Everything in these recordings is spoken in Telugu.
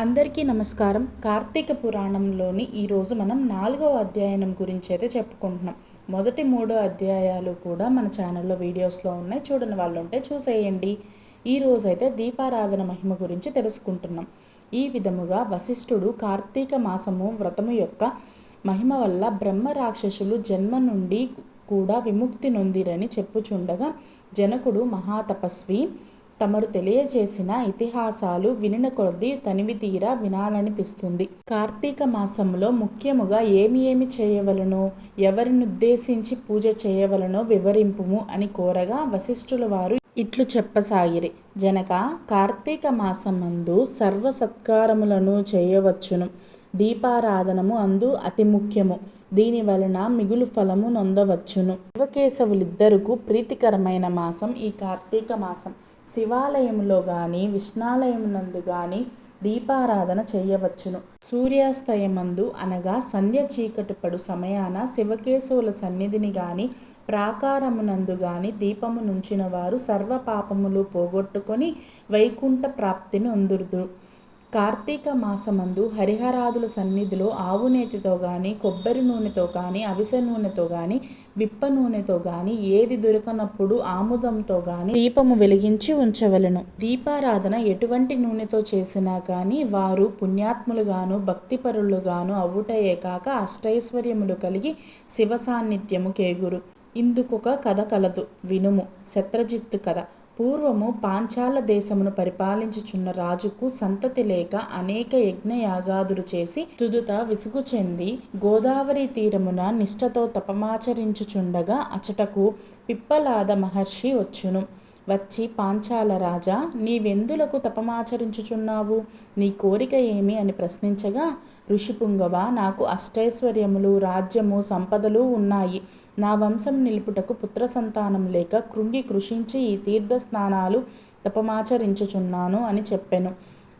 అందరికీ నమస్కారం. కార్తీక పురాణంలోని ఈరోజు మనం నాలుగవ అధ్యాయం గురించి అయితే చెప్పుకుంటున్నాం. మొదటి మూడో అధ్యాయాలు కూడా మన ఛానల్లో వీడియోస్లో ఉన్నాయి. చూడని వాళ్ళు ఉంటే చూసేయండి. ఈ రోజైతే దీపారాధన మహిమ గురించి తెలుసుకుంటున్నాం. ఈ విధముగా వశిష్ఠుడు కార్తీక మాసము వ్రతము యొక్క మహిమ వల్ల బ్రహ్మ రాక్షసులు జన్మ నుండి కూడా విముక్తి నొందిరని చెప్పుచుండగా జనకుడు మహాతపస్వి తమరు తెలియజేసిన ఇతిహాసాలు వినిన కొద్దీ తనివి తీరా వినాలనిపిస్తుంది. కార్తీక మాసంలో ముఖ్యముగా ఏమి ఏమి చేయవలనో? ఎవరినుద్దేశించి పూజ చేయవలనో వివరింపుము అని కోరగా వశిష్ఠుల వారు ఇట్లు చెప్పసాగిరి. జనక కార్తీక మాసమందు సర్వ సత్కారములను చేయవచ్చును. దీపారాధనము అందు అతి ముఖ్యము. దీని వలన మిగులు ఫలము నొందవచ్చును. శివకేశవులిద్దరకు ప్రీతికరమైన మాసం ఈ కార్తీక మాసం. శివాలయములో గాని విష్ణాలయమునందు గాని దీపారాధన చేయవచ్చును. సూర్యాస్తయమందు అనగా సంధ్య చీకటి పడు సమయాన శివకేశవుల సన్నిధిని గాని ప్రాకారమునందు గాని దీపము నుంచిన వారు సర్వ పాపములు పోగొట్టుకొని వైకుంఠ ప్రాప్తిని అందురుదురు కార్తీక మాసమందు హరిహరాదుల సన్నిధిలో ఆవు నేతితో కానీ కొబ్బరి నూనెతో కానీ అవిసె నూనెతో కానీ విప్ప నూనెతో కానీ ఏది దొరకనప్పుడు ఆముదంతో కానీ దీపము వెలిగించి ఉంచవలను. దీపారాధన ఎటువంటి నూనెతో చేసినా కానీ వారు పుణ్యాత్ములుగాను భక్తిపరులుగాను అవుటయే కాక అష్టైశ్వర్యములు కలిగి శివ సాన్నిధ్యము కేగురు. ఇందుకొక కథ కలదు. వినుము. శత్రజిత్తు కథ. పూర్వము పాంచాల దేశమును పరిపాలించుచున్న రాజుకు సంతతి లేక అనేక యజ్ఞయాగాదులు చేసి తుదుత విసుగు చెంది గోదావరి తీరమున నిష్ఠతో తపమాచరించుచుండగా అచటకు పిప్పలాద మహర్షి వచ్చును. వచ్చి పాంచాల రాజా నీవెందులకు తపమాచరించుచున్నావు? నీ కోరిక ఏమి? అని ప్రశ్నించగా ఋషిపుంగవ నాకు అష్టైశ్వర్యములు రాజ్యము సంపదలు ఉన్నాయి. నా వంశం నిలుపుటకు పుత్ర సంతానం లేక కృంగి కృషించి ఈ తీర్థ స్నానాలు తపమాచరించుచున్నాను అని చెప్పెను.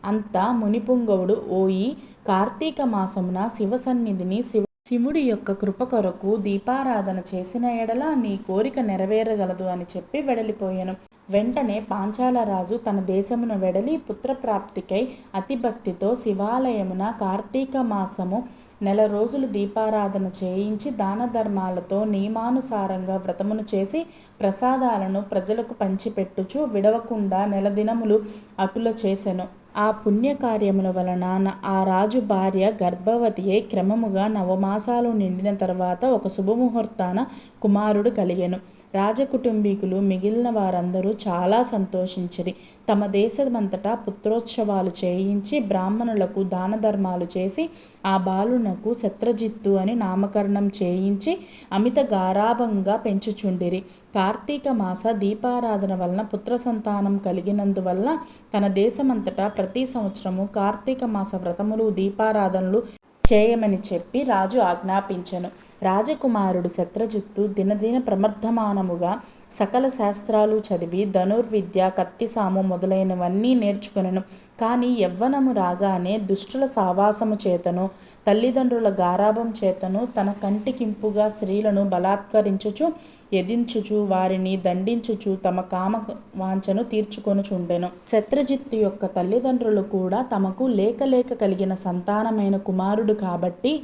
అంతా మునిపుంగవుడు ఓయి కార్తీక మాసమున శివ సన్నిధిని శివ శివుడి యొక్క కృప కొరకు దీపారాధన చేసిన ఎడల నీ కోరిక నెరవేరగలదు అని చెప్పి వెడలిపోయాను. వెంటనే పాంచాలరాజు తన దేశమును వెడలి పుత్రప్రాప్తికై అతిభక్తితో శివాలయమున కార్తీక మాసము నెల రోజులు దీపారాధన చేయించి దాన ధర్మాలతో నియమానుసారంగా వ్రతమును చేసి ప్రసాదాలను ప్రజలకు పంచిపెట్టుచు విడవకుండా నెల దినములు అటుల చేసెను. ఆ పుణ్యకార్యముల వలన ఆ రాజు భార్య గర్భవతియే క్రమముగా నవమాసాలు నిండిన తర్వాత ఒక శుభముహూర్తాన కుమారుడు కలిగెను. రాజకుటుంబీకులు మిగిలిన వారందరూ చాలా సంతోషించిరి. తమ దేశమంతటా పుత్రోత్సవాలు చేయించి బ్రాహ్మణులకు దాన ధర్మాలు చేసి ఆ బాలునకు శత్రజిత్తు అని నామకరణం చేయించి అమిత గారాభంగా పెంచుచుండిరి. కార్తీక మాస దీపారాధన వలన పుత్ర సంతానం కలిగినందువల్ల తన దేశమంతటా ప్రతి సంవత్సరము కార్తీక మాస వ్రతములు దీపారాధనలు చేయమని చెప్పి రాజు ఆజ్ఞాపించను. రాజకుమారుడు శత్రజిత్తు దినదిన ప్రమర్ధమానముగా సకల శాస్త్రాలు చదివి ధనుర్విద్య కత్తిసాము మొదలైనవన్నీ నేర్చుకునను. కానీ యవ్వనము రాగానే దుష్టుల సావాసము చేతను తల్లిదండ్రుల గారాభం చేతను తన కంటికింపుగా స్త్రీలను బలాత్కరించుచు ఎదించుచు వారిని దండించుచు తమ కామ వాంఛను తీర్చుకొనుచుండెను. శత్రజిత్తు యొక్క తల్లిదండ్రులు కూడా తమకు లేక లేక కలిగిన సంతానమైన కుమారుడు కాబట్టి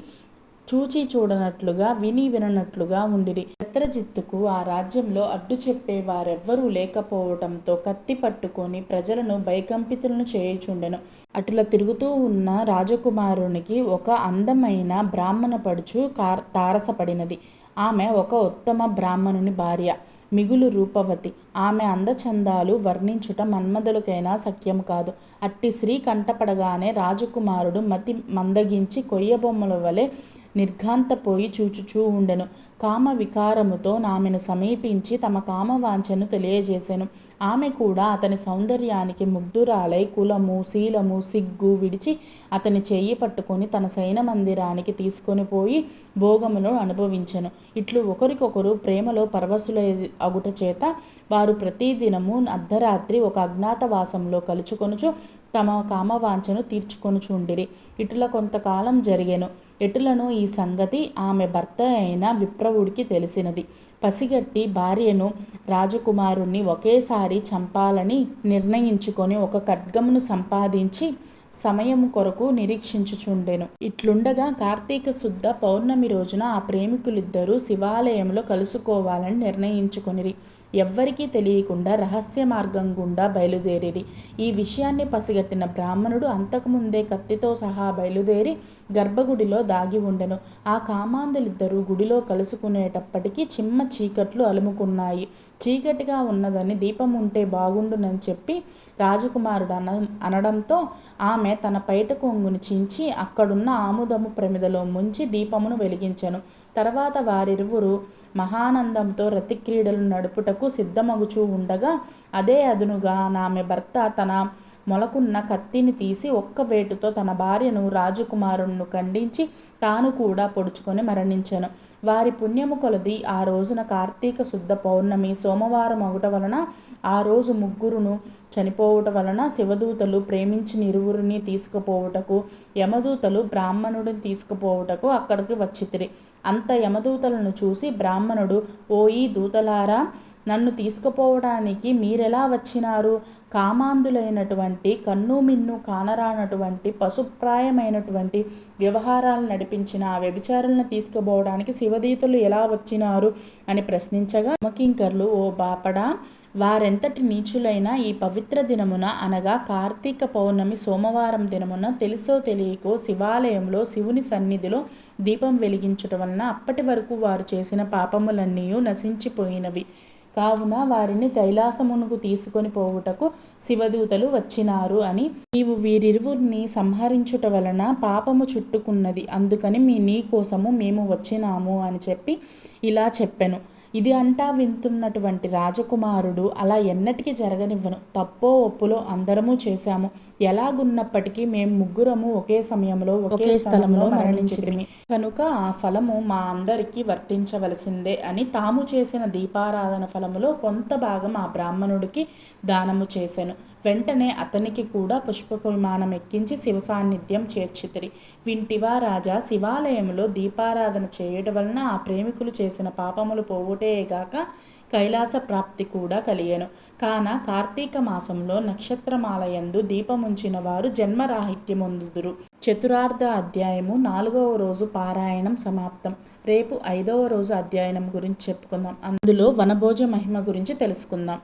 చూచి చూడనట్లుగా విని విననట్లుగా ఉండిరి. శత్రజిత్తుకు ఆ రాజ్యంలో అడ్డు చెప్పే వారెవ్వరూ లేకపోవటంతో కత్తి పట్టుకొని ప్రజలను భయకంపితులను చేయుచుండెను. అటులా తిరుగుతూ ఉన్న రాజకుమారునికి ఒక అందమైన బ్రాహ్మణ పడుచు కార్ తారసపడినది. ఆమె ఒక ఉత్తమ బ్రాహ్మణుని భార్య మిగులు రూపవతి. ఆమె అందచందాలు వర్ణించుట మన్మధులకైనా సఖ్యం కాదు. అట్టి స్త్రీ కంటపడగానే రాజకుమారుడు మతి మందగించి కొయ్యబొమ్మల వలె నిర్ఘాంతపోయి చూచుచూ ఉండెను. కామ వికారముతో ఆమెను సమీపించి తమ కామవాంఛను తెలియజేశాను ఆమె కూడా అతని సౌందర్యానికి ముగ్ధురాలై కులము శీలము సిగ్గు విడిచి అతని చెయ్యి పట్టుకొని తన సైన మందిరానికి తీసుకొని పోయి భోగమును అనుభవించెను. ఇట్లు ఒకరికొకరు ప్రేమలో పరవశుల అగుట చేత వారు ప్రతిదినము అర్ధరాత్రి ఒక అజ్ఞాతవాసంలో కలుచుకొనుచు తమ కామవాంఛను తీర్చుకొనుచుండిరి. ఇటుల కొంతకాలం జరిగెను. ఎటులను ఈ సంగతి ఆమె భర్త అయిన విప్రవుడికి తెలిసినది. పసిగట్టి భార్యను రాజకుమారుణ్ణి ఒకేసారి చంపాలని నిర్ణయించుకొని ఒక ఖడ్గమును సంపాదించి సమయము కొరకు నిరీక్షించుచుండెను. ఇట్లుండగా కార్తీక శుద్ధ పౌర్ణమి రోజున ఆ ప్రేమికులిద్దరూ శివాలయంలో కలుసుకోవాలని నిర్ణయించుకొనిరి. ఎవ్వరికీ తెలియకుండా రహస్య మార్గం గుండా బయలుదేరిరి. ఈ విషయాన్ని పసిగట్టిన బ్రాహ్మణుడు అంతకుముందే కత్తితో సహా బయలుదేరి గర్భగుడిలో దాగి ఉండెను. ఆ కామాంధులిద్దరూ గుడిలో కలుసుకునేటప్పటికీ చిమ్మ చీకట్లు అలుముకున్నాయి. చీకటిగా ఉన్నదని దీపం ఉంటే బాగుండునని చెప్పి రాజకుమారుడు అన అనడంతో ఆమె ఆమె తన పైట కొంగుని చించి అక్కడున్న ఆముదము ప్రమిదలో ముంచి దీపమును వెలిగించెను. తర్వాత వారిరువురు మహానందంతో రతిక్రీడలు నడుపుటకు సిద్ధమగుచూ ఉండగా అదే అదునుగా ఆమె భర్త తన మొలకున్న కత్తిని తీసి ఒక్క వేటుతో తన భార్యను రాజకుమారుణ్ణు ఖండించి తాను కూడా పొడుచుకొని మరణించెను. వారి పుణ్యము కొలది ఆ రోజున కార్తీక శుద్ధ పౌర్ణమి సోమవారం అవుట వలన ఆ రోజు ముగ్గురును చనిపోవుట వలన శివదూతలు ప్రేమించిన ఇరువురిని తీసుకుపోవుటకు యమదూతలు బ్రాహ్మణుడిని తీసుకుపోవుటకు అక్కడికి వచ్చితిరి. అంత యమదూతలను చూసి బ్రాహ్మణుడు ఓ ఈ దూతలారా నన్ను తీసుకుపోవడానికి మీరెలా వచ్చినారు? కామాంధులైనటువంటి కన్ను మిన్ను కానరానటువంటి పశుప్రాయమైనటువంటి వ్యవహారాలు నడిపించిన ఆ వ్యభిచారులను తీసుకుపోవడానికి శివదీతులు ఎలా వచ్చినారు అని ప్రశ్నించగా మకింకర్లు ఓ బాపడా! వారెంతటి నీచులైన ఈ పవిత్ర దినమున అనగా కార్తీక పౌర్ణమి సోమవారం దినమున తెలుసో తెలియకో శివాలయంలో శివుని సన్నిధిలో దీపం వెలిగించటం వలన అప్పటి వరకు వారు చేసిన పాపములన్నీ నశించిపోయినవి. కావున వారిని కైలాసమునకు తీసుకొని పోవుటకు శివదూతలు వచ్చినారు అని. నీవు వీరిరువురిని సంహరించుట వలన పాపము చుట్టుకున్నది. అందుకని మీ నీ కోసము మేము వచ్చినాము అని చెప్పి ఇలా చెప్పెను. ఇది అంటా వింటున్నటువంటి రాజకుమారుడు అలా ఎన్నటికీ జరగనివ్వను. తప్పో ఒప్పులో అందరము చేశాము. ఎలాగున్నప్పటికీ మేము ముగ్గురము ఒకే సమయంలో ఒకే స్థలంలో మరణించితిమి. కనుక ఆ ఫలము మా అందరికీ వర్తించవలసిందే అని తాము చేసిన దీపారాధన ఫలములో కొంత భాగం ఆ బ్రాహ్మణుడికి దానము చేశాను వెంటనే అతనికి కూడా పుష్పక విమానం ఎక్కించి శివ సాన్నిధ్యం చేర్చితిరి. వింటివా రాజా శివాలయంలో దీపారాధన చేయడం వలన ఆ ప్రేమికులు చేసిన పాపములు పోవుటేగాక కైలాస ప్రాప్తి కూడా కలిగెను. కాన కార్తీక మాసంలో నక్షత్రమాలయందు దీపముంచిన వారు జన్మరాహిత్యమొందుదురు. చతురార్థ అధ్యాయము నాలుగవ రోజు పారాయణం సమాప్తం. రేపు ఐదవ రోజు అధ్యయనం గురించి చెప్పుకుందాం. అందులో వనభోజ మహిమ గురించి తెలుసుకుందాం.